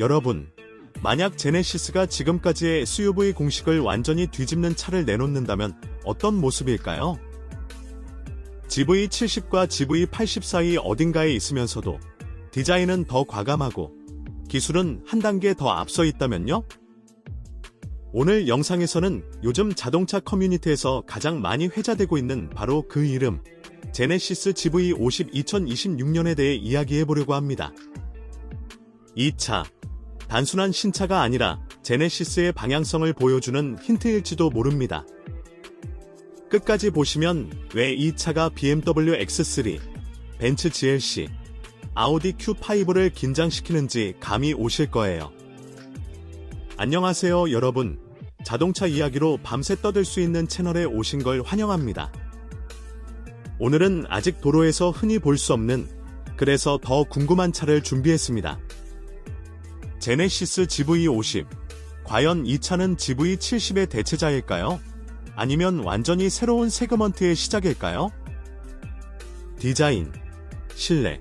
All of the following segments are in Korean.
여러분, 만약 제네시스가 지금까지의 SUV 공식을 완전히 뒤집는 차를 내놓는다면 어떤 모습일까요? GV70과 GV80 사이 어딘가에 있으면서도 디자인은 더 과감하고 기술은 한 단계 더 앞서 있다면요? 오늘 영상에서는 요즘 자동차 커뮤니티에서 가장 많이 회자되고 있는 바로 그 이름, 제네시스 GV50 2026년에 대해 이야기해 보려고 합니다. 이 차, 단순한 신차가 아니라 제네시스의 방향성을 보여주는 힌트일지도 모릅니다. 끝까지 보시면 왜 이 차가 BMW X3, 벤츠 GLC, 아우디 Q5를 긴장시키는지 감이 오실 거예요. 안녕하세요 여러분. 자동차 이야기로 밤새 떠들 수 있는 채널에 오신 걸 환영합니다. 오늘은 아직 도로에서 흔히 볼 수 없는 그래서 더 궁금한 차를 준비했습니다. 제네시스 GV50. 과연 이 차는 GV70의 대체자일까요? 아니면 완전히 새로운 세그먼트의 시작일까요? 디자인, 실내,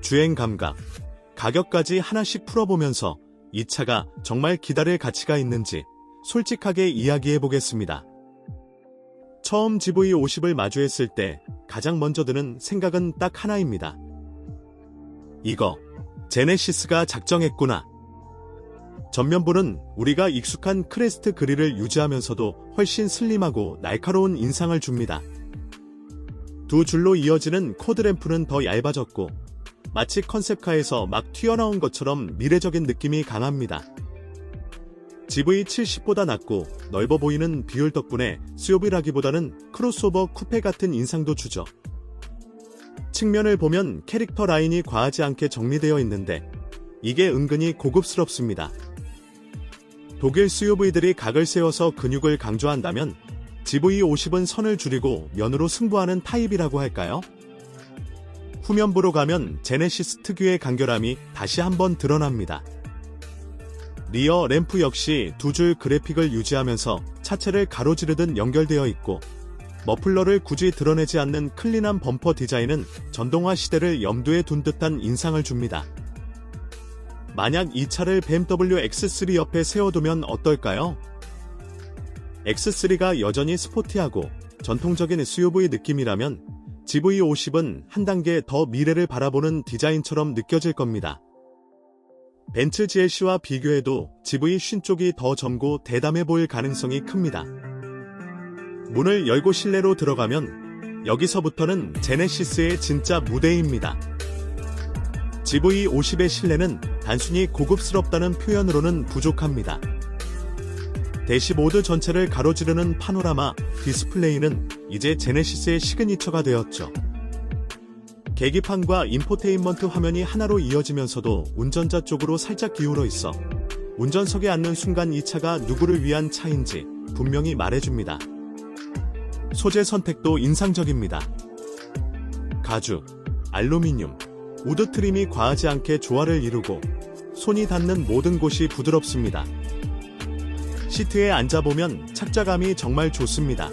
주행 감각, 가격까지 하나씩 풀어보면서 이 차가 정말 기다릴 가치가 있는지 솔직하게 이야기해 보겠습니다. 처음 GV50을 마주했을 때 가장 먼저 드는 생각은 딱 하나입니다. 이거, 제네시스가 작정했구나. 전면부는 우리가 익숙한 크레스트 그릴을 유지하면서도 훨씬 슬림하고 날카로운 인상을 줍니다. 두 줄로 이어지는 코드램프는 더 얇아졌고 마치 컨셉카에서 막 튀어나온 것처럼 미래적인 느낌이 강합니다. GV70보다 낮고 넓어 보이는 비율 덕분에 수요비라기보다는 크로스오버 쿠페 같은 인상도 주죠. 측면을 보면 캐릭터 라인이 과하지 않게 정리되어 있는데 이게 은근히 고급스럽습니다. 독일 SUV들이 각을 세워서 근육을 강조한다면 GV50은 선을 줄이고 면으로 승부하는 타입이라고 할까요? 후면부로 가면 제네시스 특유의 간결함이 다시 한번 드러납니다. 리어 램프 역시 두 줄 그래픽을 유지하면서 차체를 가로지르듯 연결되어 있고 머플러를 굳이 드러내지 않는 클린한 범퍼 디자인은 전동화 시대를 염두에 둔 듯한 인상을 줍니다. 만약 이 차를 BMW X3 옆에 세워두면 어떨까요? X3가 여전히 스포티하고 전통적인 SUV 느낌이라면 GV50은 한 단계 더 미래를 바라보는 디자인처럼 느껴질 겁니다. 벤츠 GLC와 비교해도 GV50 쪽이 더 젊고 대담해 보일 가능성이 큽니다. 문을 열고 실내로 들어가면 여기서부터는 제네시스의 진짜 무대입니다. GV50의 실내는 단순히 고급스럽다는 표현으로는 부족합니다. 대시보드 전체를 가로지르는 파노라마 디스플레이는 이제 제네시스의 시그니처가 되었죠. 계기판과 인포테인먼트 화면이 하나로 이어지면서도 운전자 쪽으로 살짝 기울어 있어 운전석에 앉는 순간 이 차가 누구를 위한 차인지 분명히 말해줍니다. 소재 선택도 인상적입니다. 가죽, 알루미늄, 우드 트림이 과하지 않게 조화를 이루고 손이 닿는 모든 곳이 부드럽습니다. 시트에 앉아보면 착자감이 정말 좋습니다.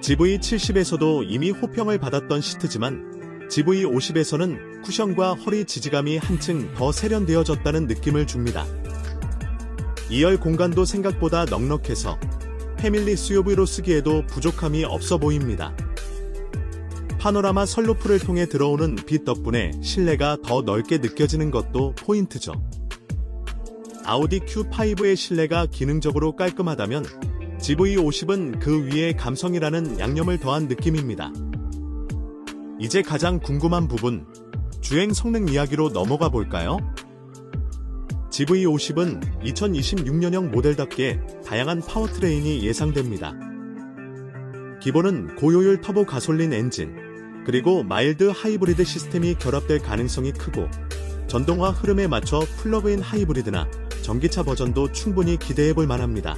GV70에서도 이미 호평을 받았던 시트지만 GV50에서는 쿠션과 허리 지지감이 한층 더 세련되어졌다는 느낌을 줍니다. 2열 공간도 생각보다 넉넉해서 패밀리 SUV로 쓰기에도 부족함이 없어 보입니다. 파노라마 선루프를 통해 들어오는 빛 덕분에 실내가 더 넓게 느껴지는 것도 포인트죠. 아우디 Q5의 실내가 기능적으로 깔끔하다면 GV50은 그 위에 감성이라는 양념을 더한 느낌입니다. 이제 가장 궁금한 부분, 주행 성능 이야기로 넘어가 볼까요? GV50은 2026년형 모델답게 다양한 파워트레인이 예상됩니다. 기본은 고효율 터보 가솔린 엔진, 그리고 마일드 하이브리드 시스템이 결합될 가능성이 크고 전동화 흐름에 맞춰 플러그인 하이브리드나 전기차 버전도 충분히 기대해 볼 만합니다.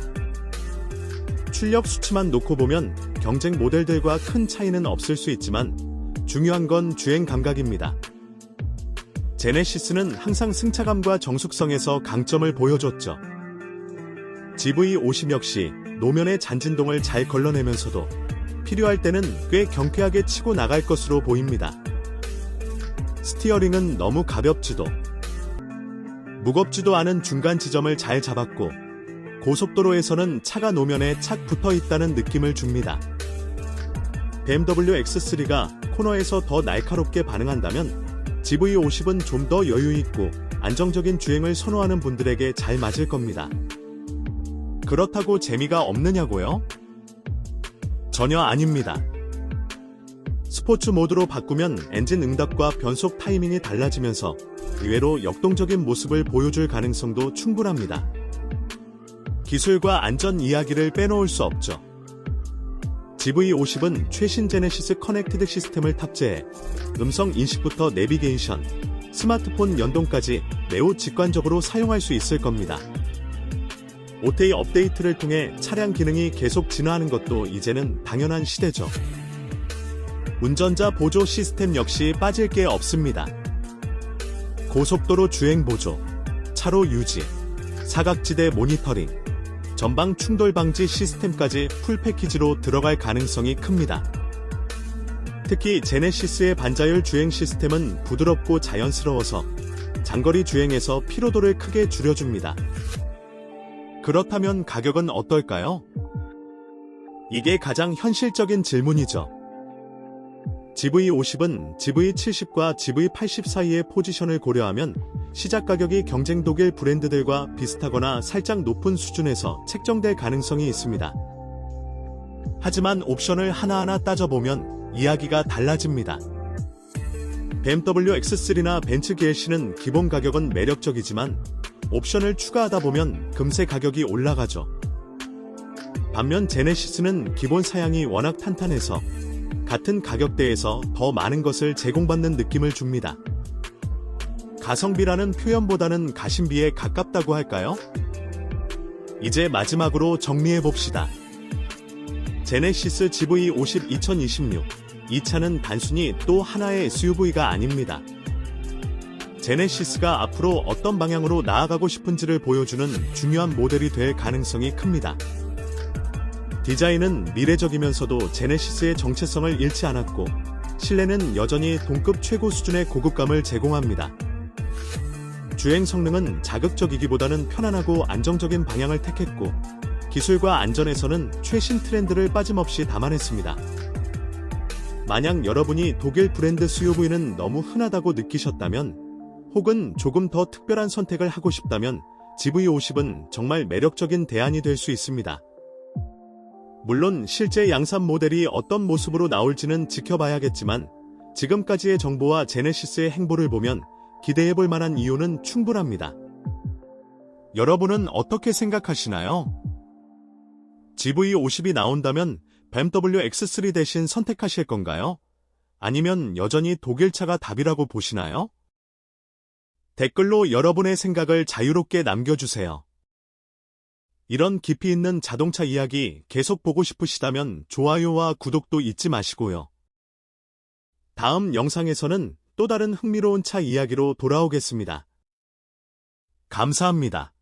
출력 수치만 놓고 보면 경쟁 모델들과 큰 차이는 없을 수 있지만 중요한 건 주행 감각입니다. 제네시스는 항상 승차감과 정숙성에서 강점을 보여줬죠. GV50 역시 노면의 잔진동을 잘 걸러내면서도 필요할 때는 꽤 경쾌하게 치고 나갈 것으로 보입니다. 스티어링은 너무 가볍지도 무겁지도 않은 중간 지점을 잘 잡았고 고속도로에서는 차가 노면에 착 붙어 있다는 느낌을 줍니다. BMW X3가 코너에서 더 날카롭게 반응한다면 GV50은 좀 더 여유 있고 안정적인 주행을 선호하는 분들에게 잘 맞을 겁니다. 그렇다고 재미가 없느냐고요? 전혀 아닙니다. 스포츠 모드로 바꾸면 엔진 응답과 변속 타이밍이 달라지면서 의외로 역동적인 모습을 보여줄 가능성도 충분합니다. 기술과 안전 이야기를 빼놓을 수 없죠. GV50은 최신 제네시스 커넥티드 시스템을 탑재해 음성 인식부터 내비게이션, 스마트폰 연동까지 매우 직관적으로 사용할 수 있을 겁니다. OTA 업데이트를 통해 차량 기능이 계속 진화하는 것도 이제는 당연한 시대죠. 운전자 보조 시스템 역시 빠질 게 없습니다. 고속도로 주행 보조, 차로 유지, 사각지대 모니터링, 전방 충돌 방지 시스템까지 풀 패키지로 들어갈 가능성이 큽니다. 특히 제네시스의 반자율 주행 시스템은 부드럽고 자연스러워서 장거리 주행에서 피로도를 크게 줄여줍니다. 그렇다면 가격은 어떨까요? 이게 가장 현실적인 질문이죠. GV50은 GV70과 GV80 사이의 포지션을 고려하면 시작 가격이 경쟁 독일 브랜드들과 비슷하거나 살짝 높은 수준에서 책정될 가능성이 있습니다. 하지만 옵션을 하나하나 따져보면 이야기가 달라집니다. BMW X3나 벤츠 GLC는 기본 가격은 매력적이지만 옵션을 추가하다 보면 금세 가격이 올라가죠. 반면 제네시스는 기본 사양이 워낙 탄탄해서 같은 가격대에서 더 많은 것을 제공받는 느낌을 줍니다. 가성비라는 표현보다는 가심비에 가깝다고 할까요? 이제 마지막으로 정리해 봅시다. 제네시스 GV50 2026. 이 차는 단순히 또 하나의 SUV가 아닙니다. 제네시스가 앞으로 어떤 방향으로 나아가고 싶은지를 보여주는 중요한 모델이 될 가능성이 큽니다. 디자인은 미래적이면서도 제네시스의 정체성을 잃지 않았고 실내는 여전히 동급 최고 수준의 고급감을 제공합니다. 주행 성능은 자극적이기보다는 편안하고 안정적인 방향을 택했고 기술과 안전에서는 최신 트렌드를 빠짐없이 담아냈습니다. 만약 여러분이 독일 브랜드 SUV는 너무 흔하다고 느끼셨다면 혹은 조금 더 특별한 선택을 하고 싶다면 GV50은 정말 매력적인 대안이 될 수 있습니다. 물론 실제 양산 모델이 어떤 모습으로 나올지는 지켜봐야겠지만 지금까지의 정보와 제네시스의 행보를 보면 기대해볼 만한 이유는 충분합니다. 여러분은 어떻게 생각하시나요? GV50이 나온다면 BMW X3 대신 선택하실 건가요? 아니면 여전히 독일차가 답이라고 보시나요? 댓글로 여러분의 생각을 자유롭게 남겨주세요. 이런 깊이 있는 자동차 이야기 계속 보고 싶으시다면 좋아요와 구독도 잊지 마시고요. 다음 영상에서는 또 다른 흥미로운 차 이야기로 돌아오겠습니다. 감사합니다.